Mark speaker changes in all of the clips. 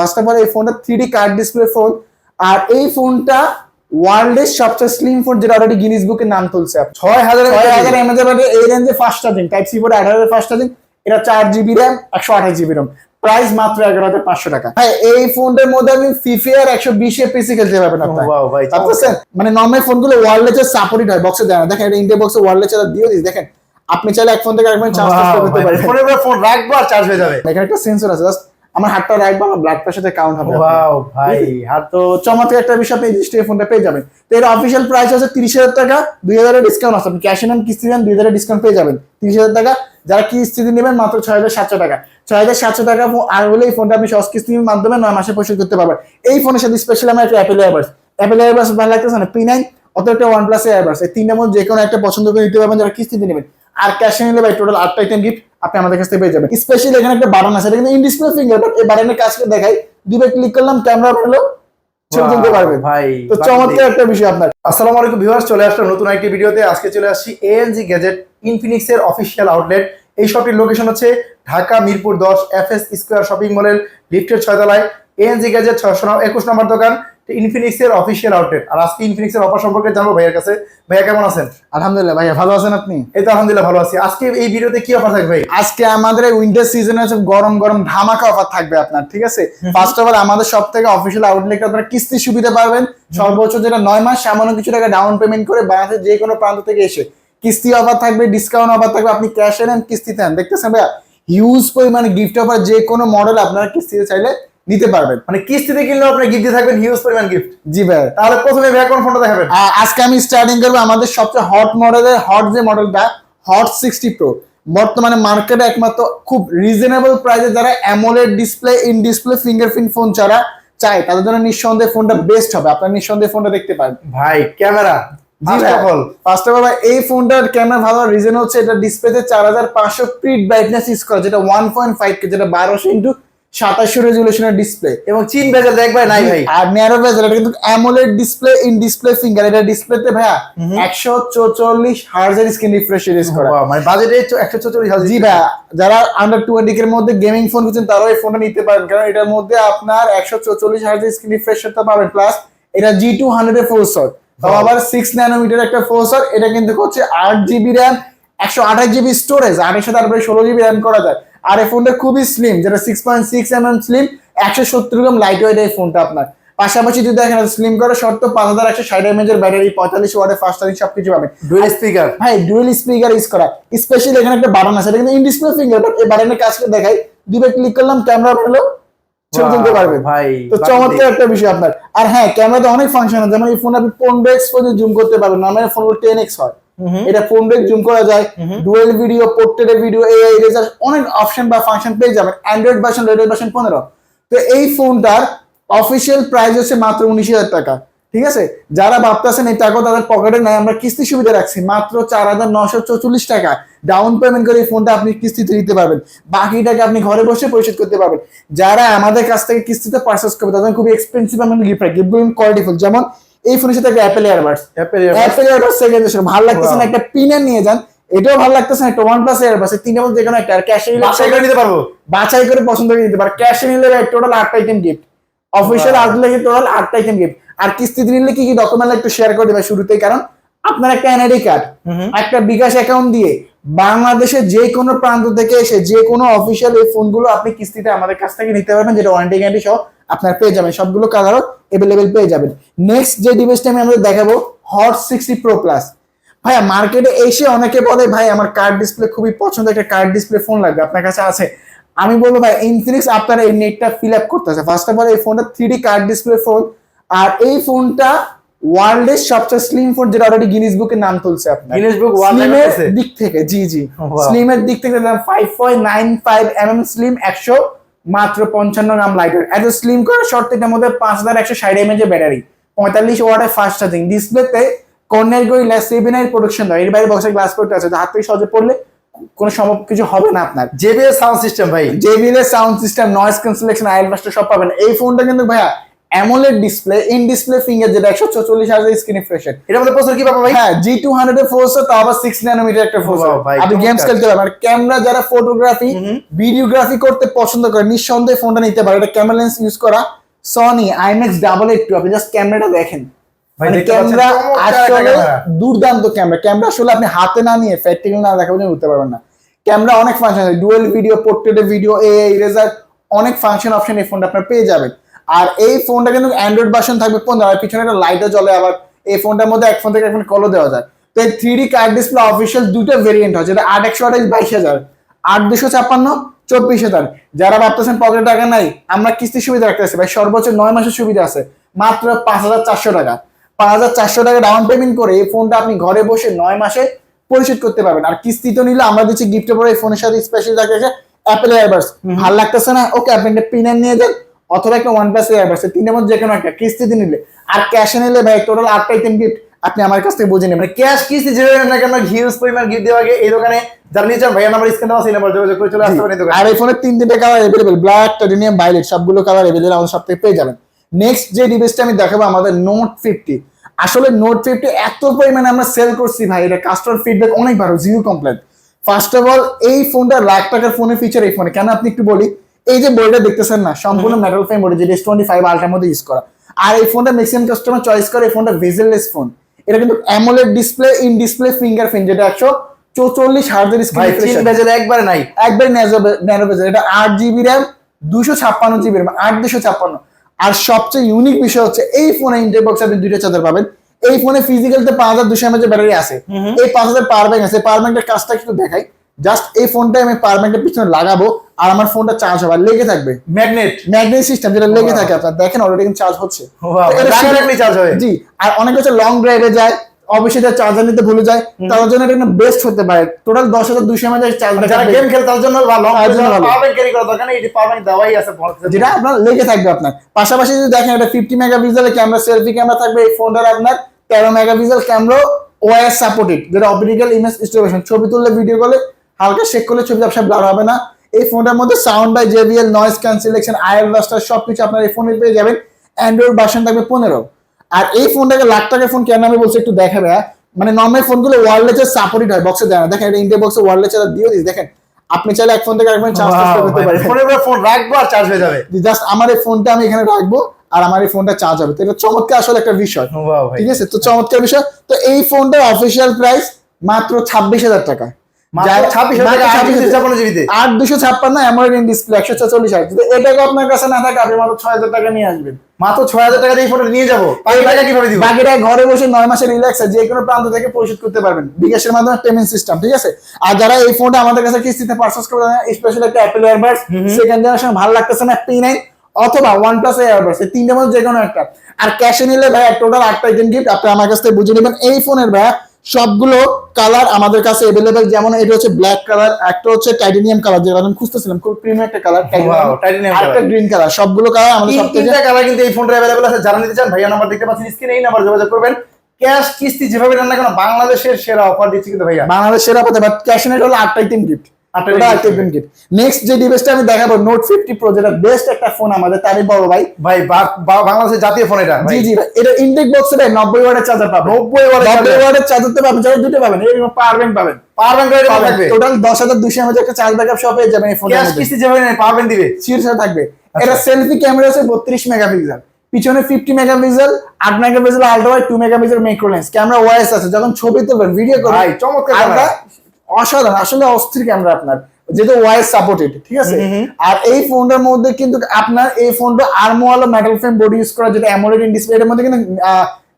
Speaker 1: First of all এই ফোনটা three D curved display phone আর এই ফোনটা ওয়ার্ল্ডের সবচেয়ে স্লিম ফোন যেটা অলরেডি গিনিস বুকে নাম তুলছে
Speaker 2: ছয় হাজার
Speaker 1: ছয় হাজার এই রেঞ্জে fast charging type C board আঠারো ফাস্ট চার্জিং এটা চার জিবি র্যাম একশো আঠাশ জিবি র্যাম প্রাইস মাত্র এগারো হাজার পাঁচশো টাকা। হ্যাঁ এই ফোনটার মধ্যে আপনি ফিফিয়ার একশো বিশে পিসি খেলতে পারবেন আপনার। মানে নর্মাল ফোনগুলো সাপোর্টেড হয় বক্সে দেয় না। দেখেন এটা ইন্ডিয়া বক্সে ওয়ার্ল্ডে চালা দিয়ে দিস। দেখেন আপনি চাইলে এক ফোন থেকে আরেক ফোন চার্জ করতে পারেন
Speaker 2: ফোনের ফোন রাখব আর চার্জ হয়ে যাবে।
Speaker 1: এখানে একটা সেন্সর আছে জাস্ট আমার হাতটা রাখব আমার ব্লাড প্রেশারতে কাউন্ট হবে
Speaker 2: ওয়াও ভাই হাত
Speaker 1: তো চমৎকার একটা বিষয় আপনি ডিজিটাল ফোনটা পেয়ে যাবেন। তো এর অফিসিয়াল প্রাইস আছে তিরিশ হাজার টাকা দুই হাজারের ডিসকাউন্ট আছে। আপনি ক্যাশ নেন কিস্তি দেন দুই হাজারের ডিসকাউন্ট পেয়ে যাবেন। তিরিশ হাজার টাকা যারা কিস্তি নেবেন মাত্র ছয় হাজার সাতশো টাকা। ছয় হাজার সাতশো টাকা আর হলে এই ফোনটা আপনি সহজ কিস্তির মাধ্যমে নয় মাসে পরিশোধ করতে পারবেন। এই ফোনের সাথে স্পেশাল আমার একটা অ্যাপেল এয়ারবাস অ্যাপেল এয়ারবাস ভালো লাগতেছে না পি নাইন অত একটা ওয়ান প্লাস এয়ারবাস এই তিনটার মধ্যে যে কোনো একটা পছন্দ করে নিতে পারবেন যারা কিস্তিতে নেবেন। আর ক্যাশে নিলে ভাই টোটাল আটটা আইটেম গিফট আপনি আমাদের কাছ থেকে পেয়ে যাবেন। স্পেশালি এখানে একটা বাটন আছে এটা কিন্তু ইন ডিসপ্লে ফিঙ্গার এই বাটনের কাজকে দেখাই। দুবার ক্লিক করলাম ক্যামেরা ভালো ছবি তুলতে পারবেন
Speaker 2: ভাই
Speaker 1: তো চমৎকার একটা বিষয় আপনার।
Speaker 2: আসসালামু আলাইকুম ভিউয়ার্স চলে আসলাম নতুন একটি ভিডিওতে। আজকে চলে আসছি এএনজি গ্যাজেট ইনফিনিক্স এর অফিসিয়াল আউটলেট এই শপটির লোকেশন হচ্ছে ঢাকা মিরপুর দশ এফ এস স্কোয়ার শপিং মলের লিফটের ছয়তলায়। এএনজি গ্যাজেট ছয়শো একুশ নম্বর দোকান। ইনফিনিক্স এর অফিসিয়াল আউটলেট আর আজকে ইনফিনিক্স এর অফার সম্পর্কে জানব ভাইয়ের কাছে। ভাইয়া কেমন আছেন?
Speaker 1: আলহামদুলিল্লাহ ভাইয়া ভালো আছেন আপনি?
Speaker 2: এই তো আলহামদুলিল্লাহ ভালো আছি। আজকে এই ভিডিওতে কি অফার থাকবে?
Speaker 1: আজকে আমাদের উইন্টার সিজনে হচ্ছে গরম গরম ধামাকা অফার থাকবে আপনার ঠিক আছে? ফার্স্ট অফ অল আমাদের সব থেকে অফিসিয়াল আউটলেট আপনারা কিস্তি সুবিধা পাবেন। সর্বোচ্চ যেটা নয় মাস সামান্য কিছু টাকা ডাউন পেমেন্ট করে বাংলাদেশের যে কোনো প্রান্ত থেকে এসে কিস্তি অফার থাকবে ডিসকাউন্ট অফার থাকবে আপনি ক্যাশে নেন কিস্তিতে নেন দেখতেছেন ভাইয়া? হিউজ পরিমাণে গিফট অফার যে কোনো মডেল আপনারা কিস্তিতে চাইলে নিতে পারবেন।
Speaker 2: মানে কিস্তিতে কিনলেও আপনি গিফট দিয়ে থাকবেন হিউজ পরিমাণ গিফট
Speaker 1: জি ভাই।
Speaker 2: তাহলে প্রথমে ভাইয়া কোন ফোনটা দেখাবেন?
Speaker 1: আজকে আমি স্টার্টিং করব আমাদের সবচেয়ে হট মডেলের হট যে মডেলটা হট সিক্সটি প্রো বর্তমানে মার্কেটে একমাত্র খুব রিজনেবল প্রাইসে যারা AMOLED display in display fingerprint phone ছাড়া চায় তাদের জন্য নিঃসন্দেহে ফোনটা বেস্ট হবে। আপনার নিঃসন্দেহে ফোনটা দেখতে পারেন।
Speaker 2: ভাই ক্যামেরা ফার্স্ট অফ অল
Speaker 1: এই ফোনটার ক্যামেরা ভালো রিজন হচ্ছে এটা ডিসপ্লেতে চার হাজার পাঁচশো পিট ব্রাইটনেস ইউজ করে যেটা ওয়ান পয়েন্ট ফাইভ কে যেটা বারোশো ইন্টু সাতাশশো রেজুলেশনের ডিসপ্লে
Speaker 2: এবং চিন বেজাল দেখবে নাই ভাই।
Speaker 1: আর ন্যারো বেজেল এটা কিন্তু AMOLED display in display finger এটা ডিসপ্লেতে ভাইয়া একশো চৌচল্লিশ হার্জের স্ক্রিন রিফ্রেশ ইউজ করা।
Speaker 2: মানে বাজেটে একশো চল্লিশ হাজার
Speaker 1: জি ভাইয়া যারা আন্ডার টোয়েন্টি এর মধ্যে গেমিং ফোন খুঁজছেন তারাও এই ফোনটা নিতে পারেন। কারণ এটার মধ্যে আপনার একশো চৌচল্লিশ হার্জের স্ক্রিন রিফ্রেশ টা পাবেন। প্লাস এটা জি টু হান্ড্রেড এর প্রসেসর তাও আবার সিক্স ন্যানোমিটার একটা প্রসেসর এটা কিন্তু হচ্ছে আট জিবি র্যাম একশো আঠাশ জিবি স্টোরেজ আর একশো তারপরে ষোলো জিবি র্যাম করা যায়। আর এই ফোনটা খুবই স্লিম যেটা six point six M M slim একশো সত্তর গ্রাম লাইট ওয়েট এই ফোনটা আপনার। পাশাপাশি যদি দেখেন স্লিম করার শর্ত পাঁচ হাজার একশো ষাট এমএজ এর ব্যাটারি পঁয়তাল্লিশ ওয়াটের ফাস্ট চার্জিং সবকিছু পাবেন।
Speaker 2: ডুয়েল স্পিকার
Speaker 1: ভাই ডুয়েল স্পিকার ইউজ করা। স্পেশালি এখানে একটা বাটন আছে এটা কিন্তু ইন ডিসপ্লে ফিঙ্গার এই বাটনের কাজকে দেখাই। দুবার ক্লিক করলাম ক্যামেরা ভালো ছবি তুলতে পারবেন।
Speaker 2: ভাই
Speaker 1: তো চমৎকার একটা বিষয় আপনার। আর হ্যাঁ ক্যামেরাতে অনেক ফাংশন আছে যেমন এই ফোন আপনি ফোন এক্স পর্যন্ত জুম করতে পারবেন নর্মাল ফোন টেন এক্স হয়। এটা ফোন ব্রেক জুম করা যায় ডুয়েল ভিডিও পোর্ট্রেটের ভিডিও এআই রেজার অনেক অপশন বা ফাংশন পেয়ে যাবেন। অ্যান্ড্রয়েড ভার্সন রেডের ভার্সন পনেরো। তো এই ফোনটার অফিসিয়াল প্রাইস হচ্ছে মাত্র উনিশ হাজার টাকা। ঠিক আছে? যারা ভাবতেছেন এই টাকা তাদের পকেটে নাই আমরা কিস্তি সুবিধা রাখছি। মাত্র চার হাজার নশো চৌচল্লিশ টাকা। ডাউন পেমেন্ট করে এই ফোনটা আপনি কিস্তিতে নিতে পারবেন। বাকি টাকা আপনি ঘরে বসে পরিশোধ করতে পারবেন। যারা আমাদের কাছ থেকে কিস্তিতে পারচেস করবে তাদের খুবই এক্সপেন্সিভ আমি গিফট গিফটগুলো কোয়ালিটিফুল যেমন এই ফোনের সাথে একটা Apple
Speaker 2: earbuds
Speaker 1: Apple earbuds second generation ভালো লাগতেছে না একটা পিনের নিয়ে যান। এটাও ভালো লাগতেছে না একটা ওয়ান প্লাস এয়ারবাডস এই তিনটার মধ্যে যে কোনো একটা। আর ক্যাশে
Speaker 2: বাসায় করে নিতে পারব।
Speaker 1: বাছাই করে পছন্দ করে নিতে পারে। ক্যাশে নিলে টোটাল আটটা item gift
Speaker 2: official.
Speaker 1: Outlet total আটটা আইটেম গিফট আর কিস্তিতে নিলে কি কি ডকুমেন্ট একটু শেয়ার করে দেবে শুরুতেই? কারণ আপনার একটা এনআইডি কার্ড একটা বিকাশ অ্যাকাউন্ট দিয়ে বাংলাদেশের যে কোনো প্রান্ত থেকে এসে যে কোনো অফিসিয়াল এই ফোনগুলো আপনি কিস্তিতে আমাদের কাছ থেকে নিতে পারবেন যেটা ওয়ারেন্টি গ্যারান্টি সহ। আপনার পেয়ে যাবেন। সবগুলো কালারও এভেলেবেল পেয়ে যাবেন। নেক্সট যে ডিভাইসটা আমি আমাদের দেখাবো হট সিক্সটি প্রো প্লাস ভাইয়া মার্কেটে এসে অনেকে বলে ভাই আমার কার্ড ডিসপ্লে খুবই পছন্দ একটা কার্ড ডিসপ্লে ফোন লাগবে। আপনার কাছে আছে। আমি বলব ভাই ইনফিনিক্স আপনার এই নেটটা ফিল আপ করতেছে। ফার্স্ট অফ অল এই ফোনটা থ্রি কার্ড ডিসপ্লে ফোন আর এই ফোনটা ওয়ার্ল্ডের সবচেয়ে স্লিম ফোন যেটা অলরেডি গিনিস বুকে নাম তুলছে আপনার।
Speaker 2: World
Speaker 1: স্লিমের দিক থেকে জি জি. স্লিমের দিক থেকে five point nine five M M slim একশো মাত্র পঞ্চান্ন গ্রাম লাইটার এত স্লিম করার শর্ত এটার মধ্যে পাঁচ হাজার একশো ষাট এম এর ব্যাটারি পঁয়তাল্লিশ ওয়াটের ফাস্ট চার্জিং ডিসপ্লেতে কর্নার গরিলা সেভেন এর প্রোডাকশন দেয়। এর বাইরে বক্সের গ্লাস করতে আছে। হাত থেকে সহজে পড়লে কোনো সম্ভব কিছু হবে না আপনার।
Speaker 2: জেবিএল সাউন্ড সিস্টেম ভাই।
Speaker 1: JBL sound system noise cancellation IL master সব পাবেন। এই ফোনটা কিন্তু ভাইয়া AMOLED display in display finger যেটা একশো চল্লিশ হাজার স্ক্রিন রিফ্রেশের
Speaker 2: এটার মধ্যে প্রসেসর কি পাবো ভাই?
Speaker 1: হ্যাঁ জি টু হান্ড্রেড এর তাও আবার সিক্স ন্যানোমিটার একটা
Speaker 2: ভাই,
Speaker 1: আপনি গেমস। খেলতে পারবেন ক্যামেরা যারা ফটোগ্রাফি। ভিডিওগ্রাফি করতে পছন্দ করে নিঃসন্দেহে ফোনটা নিতে পারে। এটা ক্যামেরা লেন্স ইউজ করা Sony IMAX double eight two আপনি জাস্ট ক্যামেরাটা দেখেন। মানে ক্যামেরা আসলে দুর্দান্ত ক্যামেরা ক্যামেরা আসলে আপনি হাতে না নিয়ে প্র্যাকটিক্যাল না দেখা পর্যন্ত উঠতে পারবেন না। ক্যামেরা অনেক ফাংশন আছে। Dual video portrait video A eraser অনেক ফাংশন অপশন এই ফোনটা আপনার পেয়ে যাবেন। আর এই ফোনটা কিন্তু অ্যান্ড্রয়েড ভার্সন থাকবে পনেরো আর পিছনে একটা লাইটও জ্বলে আবার এই ফোনটার মধ্যে এক ফোন থেকে এক ফোন কলও দেওয়া যায়। তো এই three D card display official দুটো ভেরিয়েন্ট হয় যেটা আট একশো আঠাশ বাইশ হাজার আট দুশো ছাপ্পান্ন চব্বিশ হাজার। যারা ভাবতেছেন পকেটে টাকা নাই আমরা কিস্তির সুবিধা রাখতেছি ভাই সর্বোচ্চ নয় মাসের সুবিধা আছে মাত্র পাঁচ হাজার চারশো টাকা। পাঁচ হাজার চারশো টাকা ডাউন পেমেন্ট করে এই ফোনটা আপনি ঘরে বসে নয় মাসে পরিশোধ করতে পারবেন। আর কিস্তি তো নিলে আমরা দিচ্ছি গিফটে পরে এই ফোনের সাথে স্পেশাল থাকতেছে অ্যাপেল এয়ারবাস ভালো লাগতেছে না? ওকে আপনি একটা পিনার নিয়ে যান অথবা একটা ওয়ান প্লাস এয়ারবাস তিনটের মধ্যে যে কোনো একটা কিস্তিতে নিলে। আর ক্যাশে নিলে ভাই টোটাল আটটা আইটেম গিফট আপনি আমার কাছ থেকে বুঝে নেবেন
Speaker 2: মানে ক্যাশ কিস্তি যেভাবে না কেন হিউজ পরিমাণ গিফট দেওয়া আগে এই দোকানে যারা নিয়ে যান ভাইয়া নাম্বার স্ক্রিন দেওয়া নাম্বার যোগাযোগ করে চলে আসতে পারেন দোকানে।
Speaker 1: আর এই ফোনের তিন তিনটে colour available black titanium violet সবগুলো কালার এভেলেবেল আমাদের সব থেকে পেয়ে যাবেন। নেক্সট যে ডিভাইসটা আমি দেখাবো আমাদের নোট ফিফটি আসলে নোট ফিফটি এত পরিমাণে আমরা সেল করছি ভাই এটা কাস্টমার ফিডব্যাক অনেক ভালো zero complain first of all এই ফোনটা লাখ টাকার ফোনের ফিচার এই ফোনে কেন আপনি একটু বলি? এই যে বডিটা দেখতেছেন না সম্পূর্ণ মেটাল ফ্রেম বডি যেটা এস টোয়েন্টি ফাইভ আলটার মধ্যে ইউজ করা। আর এই ফোনটা ম্যাক্সিমাম কাস্টমার চয়েস করে এই ফোনটা ভেজেললেস ফোন এটা কিন্তু AMOLED display in display finger fingerprint যেটা একশো চৌচল্লিশ হার্জের স্ক্রিন
Speaker 2: চিন একবারে নাই।
Speaker 1: একবারে ন্যানো বেজেল এটা আট জিবি র্যাম দুশো ছাপ্পান্ন জিবি র্যাম আট দুশো ছাপ্পান্ন। আর সবচেয়ে ইউনিক বিষয় হচ্ছে এই ফোনে ইন্টার বক্স আপনি দুইটা চার্জার পাবেন। এই ফোনে ফিজিক্যালতে পাঁচ হাজার দুশো এমএচ ব্যাটারি আছে। এই পাঁচ হাজার পাওয়ার ব্যাংক আছে। পাওয়ার ব্যাংকের কাজটা একটু দেখাই। জাস্ট এই ফোনটা আমি ব্যাংকের পিছনে লাগাবো আর আমার ফোনটা চার্জ হবে। লেগে থাকবে।
Speaker 2: ম্যাগনেট
Speaker 1: ম্যাগনেট সিস্টেম যেটা লেগে থাকে আপনার। দেখেন অলরেডি কিন্তু চার্জ হচ্ছে।
Speaker 2: হবে।
Speaker 1: জি আর অনেক হচ্ছে লং ড্রাইভে যায় যায় চার্জার নিতে ভুলে যায়। তাদের জন্য এটা বেস্ট হতে পারে। টোটাল দশ হাজার দুশো এমএচ
Speaker 2: মানে যারা গেম খেলে তার জন্য
Speaker 1: তার ভালো।
Speaker 2: পাওয়ার ক্যারি করা দরকার নেই। এটি পাওয়ার ব্যাংক দেওয়াই আছে
Speaker 1: যেটা আপনার লেগে থাকবে আপনার। পাশাপাশি যদি দেখেন এটা ফিফটি মেগা পিক্সেলের ক্যামেরা সেলফি ক্যামেরা থাকবে এই ফোনটার আপনার। তেরো mega pixel camera OS supported যেটা অপটিক্যাল ইমেজ স্টোরেশন ছবি তুললে ভিডিও করলে হালকা শেক করলে ছবি ব্যবসা ব্লার হবে না। এই ফোনটার মধ্যে sound by JBL noise cancellation air blaster সবকিছু আপনার এই ফোনে পেয়ে যাবেন। অ্যান্ড্রয়েড ভার্সন থাকবে পনেরো। আর এই ফোনটাকে লাখ টাকার ফোন কেন আমি বলছি একটু দেখাবে হ্যাঁ? মানে নর্মাল ফোনগুলো ওয়ারলেসের সাপোর্টেড হয় বক্সে দেয় না। দেখেন এটা ইন্ডিয়া বক্সে ওয়ারলেস দিয়ে দিস দেখেন আপনি চাইলে এক ফোন থেকে আরেক ফোন চার্জ করতে পারেন
Speaker 2: ফোনের উপরে ফোন রাখব আর চার্জ হয়ে যাবে।
Speaker 1: জাস্ট আমার এই ফোনটা আমি এখানে রাখব আর আমার এই ফোনটা চার্জ হবে। তো এটা চমৎকার আসলে একটা বিষয়। ঠিক আছে? তো চমৎকার বিষয়। তো এই ফোনটার অফিসিয়াল প্রাইস মাত্র ছাব্বিশ হাজার টাকা।
Speaker 2: মাত্র
Speaker 1: যার-
Speaker 2: 26,000
Speaker 1: মাত্র
Speaker 2: টাকা,
Speaker 1: 26,000
Speaker 2: 256 GB তে।
Speaker 1: আট দুশো ছাপ্পান্ন অ্যামোলেড ডিসপ্লে একশো চল্লিশ হাজার। যদি এটাকে আপনার কাছে না থাকে আপনি মাত্র ছয় হাজার টাকা নিয়ে আসবেন।
Speaker 2: মাত্র ছয় হাজার টাকা দিয়ে ফোনটা নিয়ে যাব। বাকি টাকা কীভাবে দিব?
Speaker 1: বাকিটা ঘরে বসে নয় মাসের রিল্যাক্স যে কোনো প্রান্ত থেকে পরিশোধ করতে পারবেন। বিকাশের মাধ্যমে পেমেন্ট সিস্টেম ঠিক আছে? আর যারা এই ফোনটা আমাদের কাছে কিস্তিতে পারচেস করবে স্পেশাল একটা অ্যাপেল এয়ারবাডস সেকেন্ড জেনারেশন ভালো লাগতেছে না পি নাইন অথবা ওয়ান প্লাস এয়ারবাডস এই তিনটের মধ্যে যে কোনো একটা। আর ক্যাশে নিলে ভাই টোটাল আটটা আইটেম গিফট আপনি আমার কাছ থেকে বুঝে নেবেন। এই ফোনের ভাই সবগুলো কালার আমাদের কাছে अवेलेबल যেমন এটা হচ্ছে ব্ল্যাক কালার একটা হচ্ছে টাইটেনিয়াম কালার যেটা আমি খুঁজতেছিলাম খুব প্রিমিয়াম একটা কালার
Speaker 2: টাইটেনিয়াম কালার
Speaker 1: একটা। গ্রিন কালার সবগুলো কালার আমাদের সব থেকে
Speaker 2: তিনটা কালার কিন্তু এই ফোনটা অ্যাভেলেবেল আছে। যারা নিতে চান ভাইয়া নাম্বার দেখতে পাচ্ছেন স্ক্রিনে এই নাম্বার যোগাযোগ করবেন। ক্যাশ কিস্তি যেভাবে নেন না কেন বাংলাদেশের সেরা অফার দিচ্ছি কিন্তু ভাইয়া।
Speaker 1: বাংলাদেশের সেরা অফার বাট ক্যাশ নেট হলো আটটাই তিন গিফট নেক্সট যে ডিভাইসটা আমি দেখাবো নোট ফিফটি প্রো যেটা বেস্ট একটা ফোন আমাদের তারই বড় ভাই।
Speaker 2: ভাই বাংলাদেশের জাতীয় ফোন এটা ভাই।
Speaker 1: জি জি ভাই। এটা ইনটেক বক্সে ভাই নব্বই ওয়াটের চার্জার পাবেন।
Speaker 2: 90 watt এর
Speaker 1: নব্বই। ওয়াটের চার্জার তো পাবেন চার্জার দুটো পাবেন এরকম পাওয়ার ব্যাংক পাবেন।
Speaker 2: পাওয়ার ব্যাংক থাকবে।
Speaker 1: টোটাল দশ হাজার দুশো এমএচ একটা চার্জ ব্যাকআপ সহ পেয়ে যাবেন এই ফোনের
Speaker 2: কিস্তি যেভাবে পাওয়ার ব্যাংক দিবে।
Speaker 1: শীর্ষে থাকবে।
Speaker 2: আচ্ছা।
Speaker 1: এটা সেলফি ক্যামেরা আছে বত্রিশ মেগাপিক্সেল পিছনে ফিফটি মেগাপিক্সেল আট megapixel ultra wide two megapixel macro lens camera wise আছে যখন ছবি তুলবেন ভিডিও করবেন।
Speaker 2: চমৎকার।
Speaker 1: অসাধারণ আসলে অস্থির ক্যামেরা আপনার। যেহেতু ওয়াইস সাপোর্টেড ঠিক আছে। আর এই ফোনটার মধ্যে কিন্তু আপনার এই ফোনটা আর্মওয়ালা মেটাল ফ্রেম বডি ইউজ করা যেটা অ্যামোলেড ইন ডিসপ্লে এর মধ্যে কিন্তু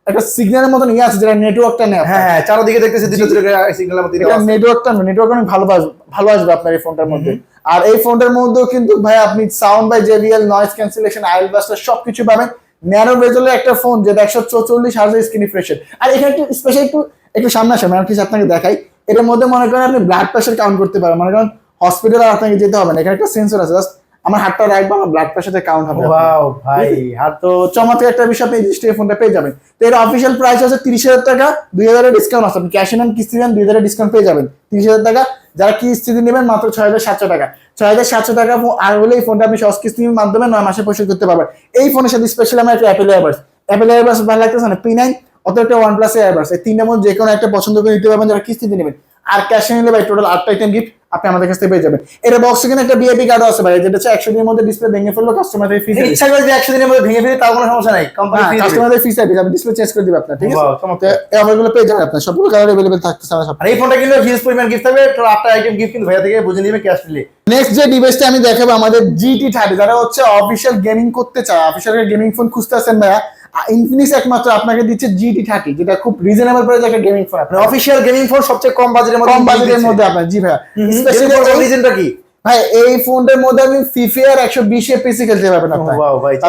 Speaker 1: একটা সিগন্যালের মতন ইয়ে আছে যেটা নেটওয়ার্কটা নেই
Speaker 2: হ্যাঁ হ্যাঁ চারদিকে দেখতেছি দুটো দুটো সিগন্যালের মধ্যে
Speaker 1: এটা নেটওয়ার্কটা নেটওয়ার্ক অনেক ভালো আসবে ভালো আসবে আপনার এই ফোনটার মধ্যে। আর এই ফোনটার মধ্যেও কিন্তু ভাই আপনি sound by JBL noise cancellation air blaster সবকিছু পাবেন। ন্যানো বেজলের একটা ফোন যেটা একশো চৌচল্লিশ হাজার স্ক্রিন রিফ্রেশের আর এখানে একটু স্পেশাল একটু একটু সামনে আমি কিছু আপনাকে দেখাই। এটার মধ্যে মনে করেন আপনি ব্লাড প্রেশার কাউন্ট করতে পারেন। মনে করেন হসপিটালে আপনাকে যেতে হবে না এখানে একটা সেন্সর আছে। জাস্ট আমার হাতটা রাখব আমার ব্লাড প্রেশারটা কাউন্ট হবে।
Speaker 2: ওয়াও ভাই হাত
Speaker 1: তো চমৎকার একটা বিষয় আপনি এই ফোনটা পেয়ে যাবেন। তো এর অফিসিয়াল প্রাইস আছে তিরিশ হাজার টাকা দুই হাজারের ডিসকাউন্ট আছে। আপনি ক্যাশ নেন কিস্তি নেন দুই হাজারের ডিসকাউন্ট পেয়ে যাবেন। তিরিশ হাজার টাকা যারা কিস্তিতে নেবেন মাত্র ছয় হাজার সাতশো টাকা। ছয় হাজার সাতশো টাকা আর হলে এই ফোনটা আপনি সহজ কিস্তির মাধ্যমে নয় মাসে পরিশোধ করতে পারবেন। এই ফোনের সাথে স্পেশালি আমার একটা অ্যাপেল এয়ারবাস অ্যাপেল এয়ারবাস ভালো লাগতেছে না? পি নাইন অত একটা ওয়ান প্লাস এয়ারবাস এই তিনটার মধ্যে যে কোনো একটা পছন্দ করে নিতে পারবেন যারা কিস্তিতে নেবেন আর ক্যাশে নিলে ভাই টোটাল আটটা আইটেম গিফট আপনি আমাদের কাছ থেকে পেয়ে যাবেন এটা বক্স সেখানে একটা বিআইপি কার্ডও আছে ভাই যেটা হচ্ছে একশো দিনের মধ্যে ডিসপ্লে ভেঙে ফেললো কাস্টমার থেকে ফ্রি
Speaker 2: ইচ্ছা করে যে একশো দিনের মধ্যে ভেঙে ফেলে তাও কোনো সমস্যা নাই কোম্পানি ফ্রি
Speaker 1: কাস্টমারদের ফিস সার্ভিস আপনি ডিসপ্লে চেঞ্জ করে দিবে আপনার ঠিক আছে
Speaker 2: Wow, চমৎকার।
Speaker 1: তো এই অফারগুলো পেয়ে যাবেন আপনার সবগুলো কালার अवेलेबल থাকতেছে আমার
Speaker 2: আর এই ফোনটা কিনলে হিউজ পরিমাণ গিফট থাকবে তো আটটা আইটেম গিফট কিন্তু ভাইয়া থেকে বুঝে নিবে ক্যাশ দিলে
Speaker 1: নেক্সট যে ডিভাইসটা আমি দেখাবো আমাদের জিটি থার্টি যারা হচ্ছে অফিসিয়াল গেমিং করতে চায় অফিসিয়াল গেমিং ফোন খুঁজতে আছেন ভাইয়া ইনফিনিক্স একমাত্র আপনাকে দিচ্ছে জিটি থার্টি যেটা খুব রিজনেবল প্রাইস একটা গেমিং ফোন আপনার।
Speaker 2: অফিসিয়াল গেমিং ফোন সবচেয়ে কম বাজেটের মধ্যে
Speaker 1: কম বাজেটের মধ্যে আপনার জি ভাইয়া। স্পেশালি
Speaker 2: রিজনটা কি?
Speaker 1: ভাই এই ফোনটার মধ্যে আপনি ফিফিয়ার একশো বিশ এপিসি খেলতে পারবেন আপনার।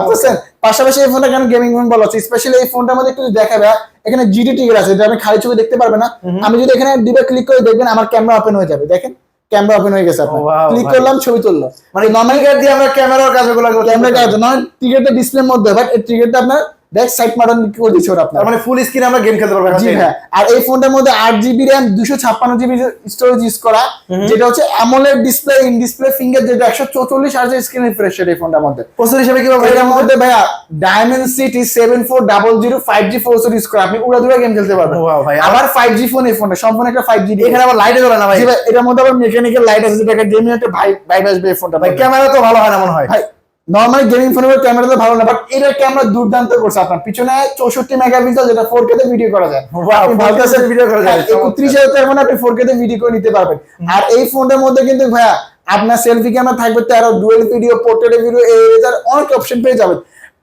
Speaker 1: বুঝছেন পাশাপাশি এই ফোনটা কেন গেমিং ফোন বলা হচ্ছে? স্পেশালি এই ফোনটার মধ্যে একটু দেখা ভাইয়া এখানে জিটি টিকার আছে যেটা আপনি খালি চোখে দেখতে পারবেন না। আমি যদি এখানে ডিবে ক্লিক করে দেখবেন আমার ক্যামেরা ওপেন হয়ে যাবে। দেখেন ক্যামেরা ওপেন হয়ে গেছে আপনার। ক্লিক করলাম ছবি তুললো।
Speaker 2: মানে নর্মাল কার্ড দিয়ে আমরা ক্যামেরার কাজগুলো
Speaker 1: ক্যামেরা কাজ নয় টিকেটটা ডিসপ্লের মধ্যে বাট এই টিকেটটা আপনার ব্যাক সাইড মাউন্ট করে দিচ্ছে ওরা আপনার?
Speaker 2: মানে ফুল স্ক্রিন আমরা গেম খেলতে পারব
Speaker 1: জি হ্যাঁ আর এই ফোনটার মধ্যে স্টোরেজ ইউজ করা যেটা হচ্ছে ডিসপ্লে ইন ডিসপ্লে ফিঙ্গার যেটা স্ক্রিন রিফ্রেশ এই ফোনটার মধ্যে।
Speaker 2: প্রসেসর হিসেবে কি পাবো
Speaker 1: মধ্যে ভাইয়া Dimensity seven four double zero five G four use করে আপনি উড়াদুরা গেম খেলতে পারবেন।
Speaker 2: ভাই,
Speaker 1: আবার ফাইভ জি ফোন এই ফোনটা সম্পূর্ণ একটা ফাইভ জি
Speaker 2: এখানে আবার লাইটে জ্বলে না ভাই।
Speaker 1: এটার মধ্যে আবার মেকানিক্যাল লাইট আছে যেটা গেমিং একটা ভাইব আসবে এই ফোনটা
Speaker 2: ভাই ক্যামেরা তো ভালো হয় না মনে হয়।
Speaker 1: ভাই নর্মাল গেমিং ফোনের ক্যামেরা তো ভালো না বাট এর ক্যামেরা দুর্দান্ত করছে আপনার। পিছনে চৌষট্টি মেগাপিক্সেল যেটা ফোর কে তে ভিডিও করা যায়।
Speaker 2: Wow,
Speaker 1: আপনি
Speaker 2: 4K ভিডিও করা যায়,
Speaker 1: একত্রিশ হাজার টাকা মানে আপনি ফোর কে তে ভিডিও করে নিতে পারবেন। আর এই ফোনটার মধ্যে কিন্তু ভাইয়া আপনার সেলফি ক্যামেরা থাকবে তেরো ডুয়েল ভিডিও পোর্ট্রেট ভিডিও অনেক অপশন পেয়ে যাবেন।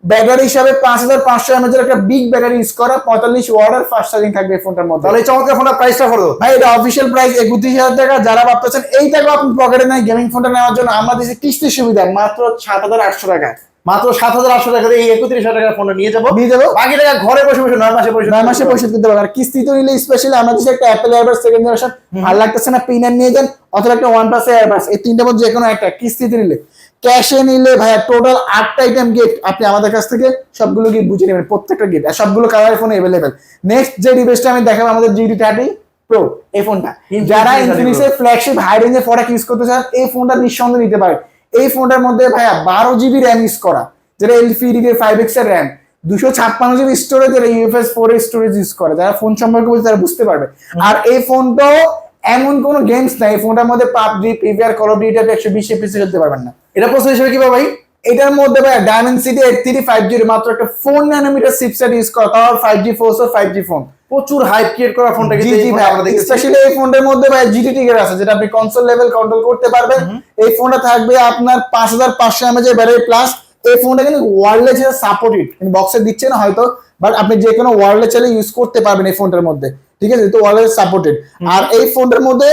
Speaker 1: ব্যাটারি হিসাবে পাঁচ হাজার পাঁচশো এমএচ একটা বিগ ব্যাটারি ইউজ করা পঁয়তাল্লিশ ওয়ার্ডের ফাস্ট চার্জিং থাকবে এই ফোনটার মধ্যে।
Speaker 2: তাহলে চমৎকার ফোনটা প্রাইসটা করো
Speaker 1: ভাই এটা অফিসিয়াল প্রাইস একত্রিশ হাজার টাকা। যারা ভাবতেছেন এই টাকা আপনি পকেটে নেয় গেমিং ফোনটা নেওয়ার জন্য আমরা দিচ্ছি কিস্তির সুবিধা মাত্র সাত হাজার আটশো টাকা।
Speaker 2: মাত্র সাত হাজার আটশো টাকা এই একত্রিশ হাজার টাকার ফোনটা নিয়ে যাব।
Speaker 1: নিয়ে যাব।
Speaker 2: বাকি টাকা ঘরে বসে বসে নয় মাসে পরিশোধ
Speaker 1: নয় মাসে পরিশোধ করতে পারবেন আর কিস্তি তো নিলে স্পেশালি আমরা দিচ্ছি একটা অ্যাপেল এয়ারবাস সেকেন্ড জেনারেশন ভালো লাগতেছে না পিনার নিয়ে যান অথবা একটা ওয়ান প্লাস এয়ারবাস এই তিনটার মধ্যে যে কোনো একটা কিস্তিতে নিলে। ক্যাশে নিলে ভাইয়া টোটাল আটটা আইটেম গিফট আপনি আমাদের কাছ থেকে সবগুলো গিফট বুঝে নেবেন প্রত্যেকটা গিফট আর সবগুলো কালার ফোন অ্যাভেলেবেল নেক্সট যে ডিভাইসটা আমি দেখাবো আমাদের জিডি থার্টি প্রো এই ফোনটা যারা। ইনফিনিক্সের ফ্ল্যাগশিপ হাই রেঞ্জের প্রোডাক্ট ইউজ করতে চান এই ফোনটা নিঃসন্দেহে নিতে পারেন। এই ফোনটার মধ্যে ভাইয়া বারো জিবি র্যাম ইউজ করা যেটা এলপিডি ফাইভ এক্সের র্যাম দুশো ছাপ্পান্ন জিবি স্টোরেজ এর ইউএফএস ফোর স্টোরেজ ইউজ করে। যারা ফোন সম্পর্কে বলছে তারা বুঝতে পারবে। আর এই ফোনটাও এমন কোন গেমস নাই এই ফোনটার মধ্যে PUBG PVR call of duty একশো বিশ এপিসি খেলতে পারবেন না।
Speaker 2: এটা প্রসেসর হিসেবে কি ভাই?
Speaker 1: এটার মধ্যে ভাই Dimensity eight three five zero মাত্র একটা ফোর ন্যানোমিটার চিপসেট ইউজ করা তাও five G four five G phone
Speaker 2: প্রচুর হাইপ ক্রিয়েট করা ফোনটা
Speaker 1: জি জি ভাই
Speaker 2: আমরা দেখেছি
Speaker 1: স্পেশালি এই ফোনটার মধ্যে ভাই জিটি টিকেট আছে যেটা আপনি কনসোল লেভেল কন্ট্রোল করতে পারবেন। এই ফোনটা থাকবে আপনার পাঁচ হাজার পাঁচশো এমএচ এর ব্যাটারি প্লাস এই ফোনটা কিন্তু ওয়ারলেস এর সাপোর্টেড বক্সে দিচ্ছে না হয়তো বাট আপনি যে কোনো ওয়ারলেস চাইলে ইউজ করতে পারবেন এই ফোনটার মধ্যে। ঠিক আছে? তো ওয়ারলেস সাপোর্টেড আর এই ফোনটার মধ্যে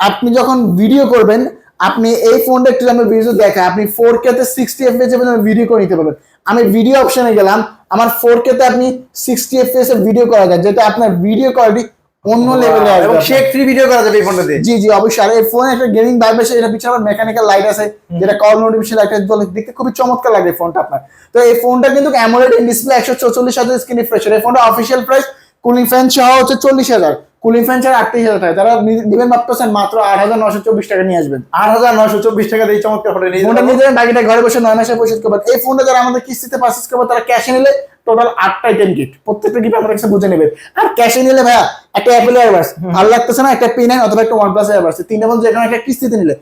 Speaker 1: আপনি যখন ভিডিও করবেন আপনি এই ফোনটা একটু আমার ভিডিও দেখা আপনি ফোর কে তে সিক্সটি এফপিএস এর ভিডিও করে নিতে পারবেন। আমি ভিডিও অপশনে গেলাম আমার ফোর কে তে আপনি সিক্সটি এফপিএস এর ভিডিও করা যায় যেটা আপনার ভিডিও কোয়ালিটি অন্য লেভেলে
Speaker 2: এবং শেক ফ্রি ভিডিও করা যাবে এই ফোনটাতে
Speaker 1: জি জি অবশ্যই। আর এই ফোনে একটা গেমিং ভাইব আছে এটা পিছনে আবার মেকানিক্যাল লাইট আছে যেটা কল নোটিফিকেশন লাইট বলে দেখতে খুবই চমৎকার লাগে ফোনটা আপনার। তো এই ফোনটা কিন্তু অ্যামোলেড ডিসপ্লে একশো চৌচল্লিশ হাজার স্ক্রিন রিফ্রেশ এই ফোনটা অফিসিয়াল প্রাইস কুলিং ফ্যান সহ হচ্ছে চল্লিশ হাজার। কুলিং ফ্যান ছাড়া আটত্রিশ হাজার টাকা। যারা নি- নিবেন ভাবতেছেন মাত্র আট হাজার নশো চব্বিশ টাকা নিয়ে আসবেন।
Speaker 2: আট হাজার নয়শো চব্বিশ টাকা দিয়ে চমৎকার ফোনটা নিয়ে
Speaker 1: ফোনটা নিয়ে যাবেন বাকিটা ঘরে বসে নয় মাসে পরিশোধ করবেন। এই ফোনটা যারা আমাদের কিস্তিতে পারচেস করবে তারা ক্যাশে নিলে টোটাল আটটা আইটেম গিফট প্রত্যেকটা গিফট আমাদের কাছে বুঝে নেবে আর ক্যাশে নিলে ভাইয়া একটা অ্যাপেল এয়ারবাস ভালো লাগতেছে না একটা পি নাইন অথবা একটা ওয়ান প্লাস এয়ারবাস তিনটা মধ্যে যেখানে একটা কিস্তিতে নিলে।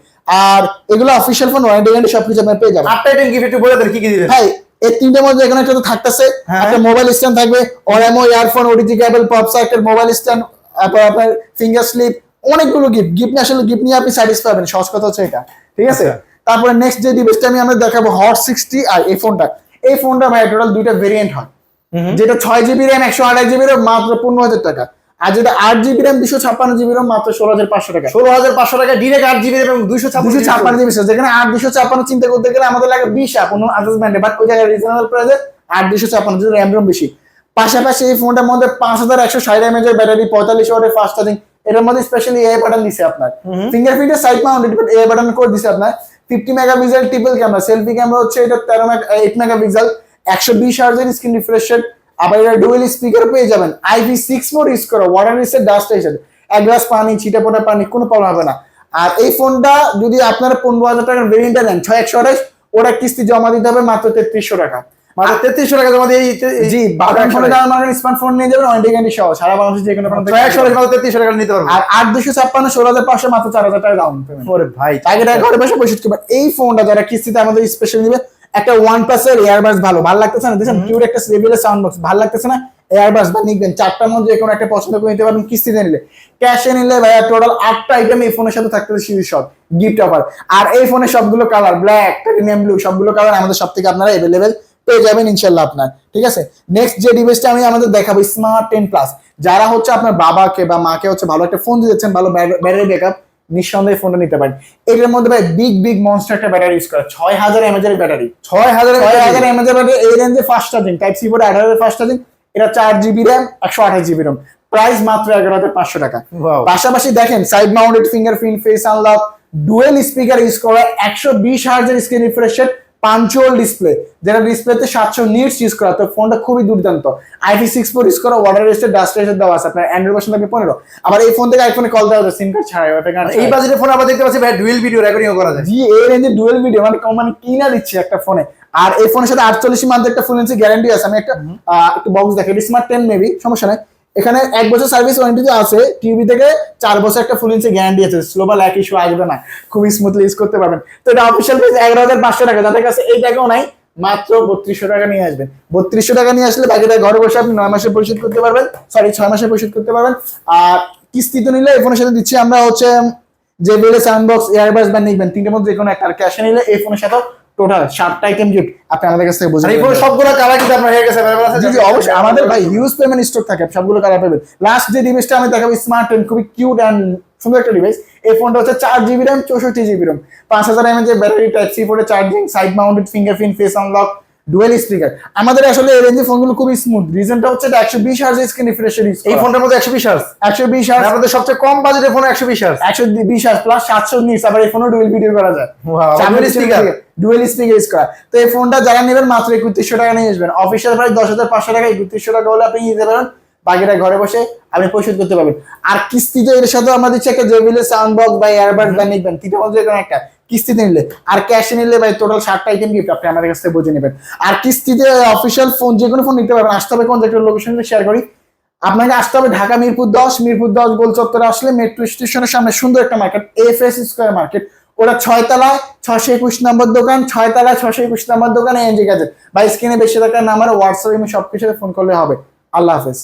Speaker 1: আর এগুলো অফিসিয়াল ফোন ওয়ারেন্টি গ্যারান্টি সবকিছু আপনার পেয়ে যাবেন।
Speaker 2: আটটা আইটেম গিফট একটু বলে দেন কি কি দিবেন?
Speaker 1: ভাই এই তিনটার মধ্যে এখানে একটা তো থাকতেছে।
Speaker 2: হ্যাঁ।
Speaker 1: একটা মোবাইল স্ট্যান্ড থাকবে Oraimo earphone OTG cable pop circle mobile stand তারপর আপনার ফিঙ্গার স্লিপ অনেকগুলো গিফট গিফট নিয়ে আসলে গিফট নিয়ে আপনি স্যাটিসফাই হবেন সহজ কথা হচ্ছে এটা ঠিক আছে?
Speaker 2: আচ্ছা।
Speaker 1: তারপরে নেক্সট যে ডিভাইসটা আমি আমরা দেখাবো হট সিক্সটি আর এই ফোনটা এই ফোনটা ভাই টোটাল দুইটা ভেরিয়েন্ট হয়। যেটা ছয় জিবি র্যাম একশো আঠাশ জিবি র্যাম মাত্র পনেরো হাজার টাকা। আর যেটা আট জিবি র্যাম দুশো ছাপ্পান্ন জিবি র্যাম মাত্র ষোলো হাজার পাঁচশো টাকা।
Speaker 2: ষোলো হাজার পাঁচশো টাকা ডিরেক্ট আট জিবি এবং দুইশো
Speaker 1: দুশো ছাপ্পান্ন জিবি যেখানে আট দুশো ছাপ্পান্ন চিন্তা করতে গেলে আমাদের লাগে বিশ আপ অন্য আদার্স ব্র্যান্ডে বাট ওই জায়গায় রিজনেবল প্রাইসে আট দুশো ছাপ্পান্ন র্যাম রম বেশি। পাশাপাশি এই ফোনটার মধ্যে পাঁচ হাজার একশো ষাট এমএচ এর ব্যাটারি পঁয়তাল্লিশ ওয়াটের ফাস্ট চার্জিং এটার মধ্যে স্পেশালি এ বাটন দিছে আপনার। ফিঙ্গারপ্রিন্টের side mounted but A button করে দিছে আপনার। Fifty mega megapixel triple camera selfie camera হচ্ছে এটা তেরো এইট মেগাপিক্সেল একশো বিশ হার্জের স্ক্রিন রিফ্রেশ রেট আবার এটা ডুয়েল স্পিকার পেয়ে যাবেন। আইপি সিক্স ফোর ইউজ করো ওয়াটার রিসেট ডাস্ট এসে এক গ্লাস পানি ছিটে পোটা পানি কোনো প্রবলেম হবে না। আর এই ফোনটা যদি আপনারা পনেরো হাজার টাকার ভেরিয়েন্টটা নেন ছয় একশো আঠাশ ওটা কিস্তি জমা দিতে হবে মাত্র তেত্রিশশো টাকা।
Speaker 2: মাত্র তেত্রিশশো টাকা জমা এই- এই-
Speaker 1: জি বাজার ফোনে যাওয়ার স্মার্টফোন নিয়ে যাবেন ওয়ারেন্টি গ্যারান্টি সহ সারা বাংলাদেশে যে কোনো প্রান্ত থেকে
Speaker 2: ছয় একশো টাকা তেত্রিশশো টাকা নিতে পারব
Speaker 1: আর আট দুশো ছাপ্পান্ন ষোলো হাজার পাঁচশো মাত্র চার হাজার টাকা ডাউন পেমেন্ট
Speaker 2: ওরে ভাই
Speaker 1: আগে টাকা ঘরে বসে পরিশোধ করবেন। এই ফোনটা যারা কিস্তিতে আমাদের স্পেশাল নিবে একটা ওয়ান প্লাসের এয়ারবাস ভালো। ভালো লাগতেছে না? দেখছেন কিউর একটা লেভেলের সাউন্ড বক্স ভালো লাগতেছে না? এয়ারবাস বা নিবেন। চারটার মধ্যে কোনো একটা পছন্দ করে নিতে পারবেন কিস্তিতে নিলে। ক্যাশে নিলে ভাইয়া টোটাল আটটা আইটেম এই ফোনের সাথে থাকতে শিশু সব। গিফট অফার আর এই ফোনের সবগুলো কালার ব্ল্যাক টাইটেনিয়াম ব্লু সবগুলো কালার আমাদের সব থেকে আপনারা অ্যাভেলেবেল পেয়ে যাবেন ইনশাল্লাহ আপনার ঠিক আছে? নেক্সট যে ডিভাইসটা আমি আমাদের দেখাবো স্মার্ট টেন প্লাস যারা হচ্ছে আপনার বাবাকে বা মাকে হচ্ছে ভালো একটা ফোন দিচ্ছেন ভালো ব্যাটারি ব্যাকআপ নিঃসন্দেহে ফোনটা নিতে পারেন। এটার মধ্যে ভাই বিগ বিগ মনস্টার একটা ব্যাটারি ইউজ করা ছয় হাজার এমএজ এর ব্যাটারি
Speaker 2: ছয় হাজার
Speaker 1: ছয় হাজার এমএজ এর ব্যাটারি এই রেঞ্জে fast charging type C board আঠারো ফাস্ট চার্জিং এটা চার জিবি র্যাম একশো আঠাশ জিবি র্যাম প্রাইস মাত্র এগারো হাজার পাঁচশো টাকা। পাশাপাশি দেখেন side mounted fingerprint face unlock dual speaker use করা একশো বিশ হার্জের screen refresh rate punch hole display যেটা ডিসপ্লেতে সাতশো নিটস ইউজ করা তো ফোনটা খুবই দুর্দান্ত। আইপি সিক্স ফোর ইউজ করা ওয়াটার রেস্টের ডাস্ট রেস্টের দেওয়া আছে আপনার অ্যান্ড্রয়েড ভার্সন থাকবে পনেরো। আবার এই ফোন থেকে আইফোনে কল দেওয়া যায় সিম কার্ড কার্ড
Speaker 2: এই বাজেটের ফোন আবার দেখতে পাচ্ছি ভাই ডুয়েল ভিডিও রেকর্ডিং করা যায়।
Speaker 1: জি এই রেঞ্জে ডুয়েল ভিডিও মানে কোম্পানি কিনা দিচ্ছে একটা ফোনে আর এই ফোনের সাথে আটচল্লিশ মান্থ একটা ফুল গ্যারান্টি আছে। আমি একটা একটু বক্স দেখে স্মার্ট টেন মেবি সমস্যা নাই। এখানে এক বছর সার্ভিস ওয়ারেন্টি আছে টিভি থেকে চার বছর একটা ফুল ইঞ্চি গ্যারান্টি আছে। স্লোবাল এক ইস্যু আসবে না খুবই স্মুথলি ইউজ করতে পারবেন। তো এটা অফিসিয়াল প্রাইস এগারো হাজার পাঁচশো টাকা, যাদের কাছে এই টাকাও নাই, মাত্র বত্রিশশো টাকা নিয়ে আসবেন। বত্রিশশো টাকা নিয়ে আসলে বাকিটা ঘরে বসে আপনি নয় মাসে পরিশোধ করতে পারবেন সরি ছয় মাসে পরিশোধ করতে পারবেন। আর কিস্তি তো নিলে এই ফোনের সাথে দিচ্ছি, আমরা হচ্ছে যে বেলে সাউন্ড বক্স এয়ারবাস বা নিবেন, তিনটের মধ্যে যে কোনো একটা, আর ক্যাশে নিলে এই ফোনের সাথে টোটাল সাতটা আইটেম গিফট আপনি আমাদের কাছ থেকে
Speaker 2: বুঝেন এই পুরো সবগুলো কালার কিন্তু আপনার হয়ে গেছে अवेलेबल আছে
Speaker 1: জি অবশ্যই। আমাদের ভাই ইউজ পেমেন্ট স্টক থাকে সবগুলো কালার পাবেন। লাস্ট যে ডিভাইসটা আমি দেখাবো স্মার্ট এন্ড খুবই কিউট এন্ড সুন্দর একটা ডিভাইস এই ফোনটা হচ্ছে চার জিবি র্যাম চৌষট্টি জিবি র্যাম পাঁচ হাজার এমএচ ব্যাটারি টাইপ সি ফোরে charging side mounted fingerprint face unlock dual speaker আমাদের আসলে এই রেঞ্জের ফোনগুলো খুবই স্মুথ রিজনটা হচ্ছে এটা একশো বিশ হার্জ স্ক্রিন রিফ্রেশের ইউজ
Speaker 2: এই ফোনটার মধ্যে একশো বিশ হার্স
Speaker 1: একশো বিশ হার্জ
Speaker 2: আপনাদের সবচেয়ে কম বাজেটের ফোন একশো বিশ হার্স
Speaker 1: একশো বিশ হার্জ প্লাস সাতশো নিটস আবার এই ফোনও ডুয়েল ভিডিও করা যায়।
Speaker 2: Dual speaker।
Speaker 1: Dual speaker use করা। তো এই ফোনটা যারা নেবেন মাত্র একত্রিশশো টাকা নিয়ে আসবেন। অফিসিয়াল প্রাইস দশ হাজার পাঁচশো টাকা। একত্রিশশো টাকা হলে আপনি নিতে পারেন। বাকিটা ঘরে বসে আপনি পরিশোধ করতে পারবেন। আর কিস্তিতে এর সাথে আমরা দিচ্ছি একটা সাউন্ড বক্স বা এয়ারবাড বা নিবেন তিনটার মধ্যে একটা। কিস্তিতে নিলে। আর ক্যাশে নিলে ভাই টোটাল ষাটটা আইটেম গিফট আপনি আমাদের কাছ থেকে বুঝে নেবেন। আর কিস্তিতে অফিসিয়াল ফোন যে কোনো ফোন নিতে পারবেন। আসতে হবে কোন একটা লোকেশন শেয়ার করি। আপনাকে আসতে হবে ঢাকা মিরপুর দশ মিরপুর দশ গোল চত্বরে আসলে মেট্রো স্টেশনের সামনে সুন্দর একটা market F S square market ওটা ছয় তলায় ছশো একুশ নম্বর দোকান, ছয় তলায় ছশো একুশ নম্বর দোকানে এনজি গাজেট বা স্ক্রিনে বেশি টাকার নাম্বার হোয়াটসঅ্যাপ সবকিছুতে ফোন করলে হবে। আল্লাহ হাফেজ।